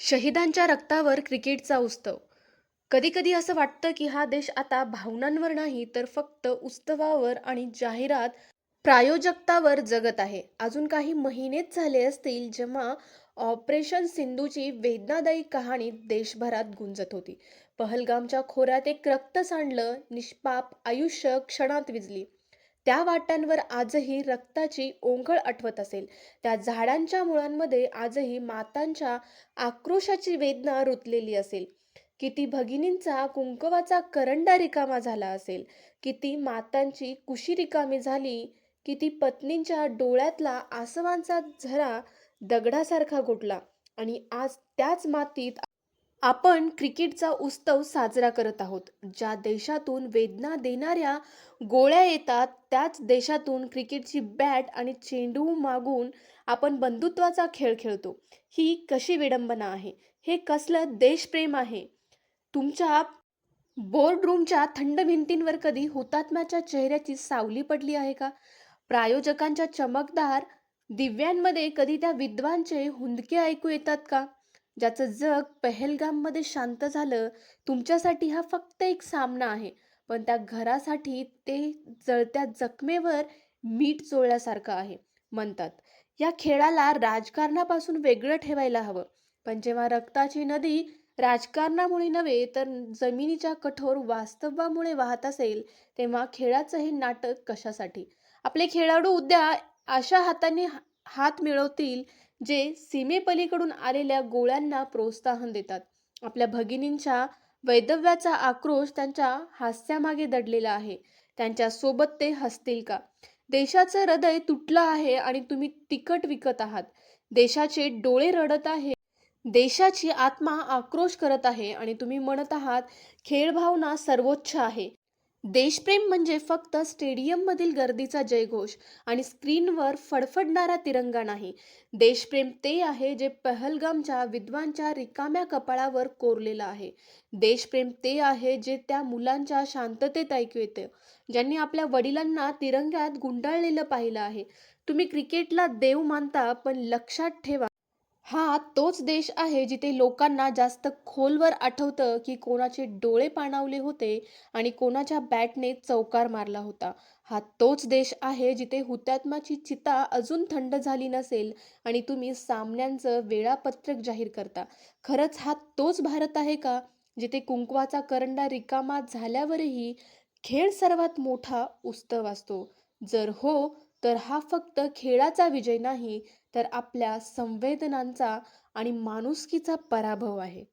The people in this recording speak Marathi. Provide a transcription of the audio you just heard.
शहिदांच्या रक्तावर क्रिकेटचा उत्सव. कधीकधी असं वाटतं की हा देश आता भावनांवर नाही तर फक्त उत्सवावर आणि जाहिरात प्रायोजकतावर जगत आहे. अजून काही महिनेच झाले असतील जेव्हा ऑपरेशन सिंधूची वेदनादायी कहाणी देशभरात गुंजत होती. पहलगामच्या खोऱ्यात एक रक्त सांडलं निष्पाप आयुष्य क्षणात विजली. त्या वाटांवर आजही रक्ताची ओंघळ आठवत असेल. त्या झाडांच्या मुळांमध्ये आजही मातांच्या आक्रोशाची वेदना रुतलेली असेल. किती भगिनींचा कुंकवाचा करंडा रिकामा झाला असेल. किती मातांची कुशी रिकामी झाली. किती पत्नींच्या डोळ्यातला आसवांचा झरा दगडासारखा गोठला. आणि आज त्याच मातीत आपण क्रिकेटचा उत्सव साजरा करत आहोत. ज्या देशातून वेदना देणाऱ्या गोळ्या येतात त्याच देशातून क्रिकेटची बॅट आणि चेंडू मागून आपण बंधुत्वाचा खेळ खेळतो. ही कशी विडंबना आहे? हे कसलं देशप्रेम आहे? तुमच्या बोर्डरूमच्या थंड भिंतींवर कधी हुतात्म्याच्या चेहऱ्याची सावली पडली आहे का? प्रायोजकांच्या चमकदार दिव्यांमध्ये कधी त्या विद्वांचे हुंदके ऐकू येतात का? ज्याचं जग पहलगाममध्ये शांत झालं तुमच्यासाठी हा फक्त एक सामना आहे. पण त्या घरासाठी ते जळत्या जखमेवर मीठ चोळल्यासारखं आहे म्हणतात. या खेळाला राजकारणापासून वेगळं ठेवायला हवं. पण जेव्हा रक्ताची नदी राजकारणामुळे नव्हे तर जमिनीच्या कठोर वास्तवामुळे वाहत असेल तेव्हा खेळाचं हे नाटक कशासाठी? आपले खेळाडू उद्या अशा हाताने हात मिळवतील जे सीमेपलीकडून आलेल्या गोळ्यांना प्रोत्साहन देतात. आपल्या भगिनींच्या वैदव्याचा आक्रोश त्यांच्या हास्यामागे दडलेला आहे. त्यांच्यासोबत ते हसतील का? देशाचं हृदय तुटलं आहे आणि तुम्ही तिकट विकत आहात. देशाचे डोळे रडत आहे. देशाची आत्मा आक्रोश करत आहे आणि तुम्ही म्हणत आहात खेळ भावना सर्वोच्च आहे. देशप्रेम म्हणजे फक्त स्टेडियममधील गर्दीचा जयघोष आणि स्क्रीनवर फडफडणारा तिरंगा नाही. देशप्रेम ते आहे जे पहलगामच्या विद्वांच्या रिकाम्या कपाळावर कोरलेलं आहे. देशप्रेम ते आहे जे त्या मुलांच्या शांततेत ऐकू येते ज्यांनी आपल्या वडिलांना तिरंग्यात गुंडाळलेलं पाहिलं आहे. तुम्ही क्रिकेटला देव मानता पण लक्षात ठेवा हा तोच देश आहे जिथे लोकांना जास्त खोलवर आठवतं की कोणाचे डोळे पाणावले होते आणि कोणाच्या बॅटने चौकार मारला होता. हा तोच देश आहे जिथे हुतात्माची चिता अजून थंड झाली नसेल आणि तुम्ही सामन्यांचं वेळापत्रक जाहीर करता. खरंच हा तोच भारत आहे का जिथे कुंकवाचा करंडा रिकामा झाल्यावरही खेळ सर्वात मोठा उत्सव असतो? जर हो तर हा फक्त खेळाचा विजय नाही तर आपल्या संवेदनांचा आणि माणुसकीचा पराभव आहे.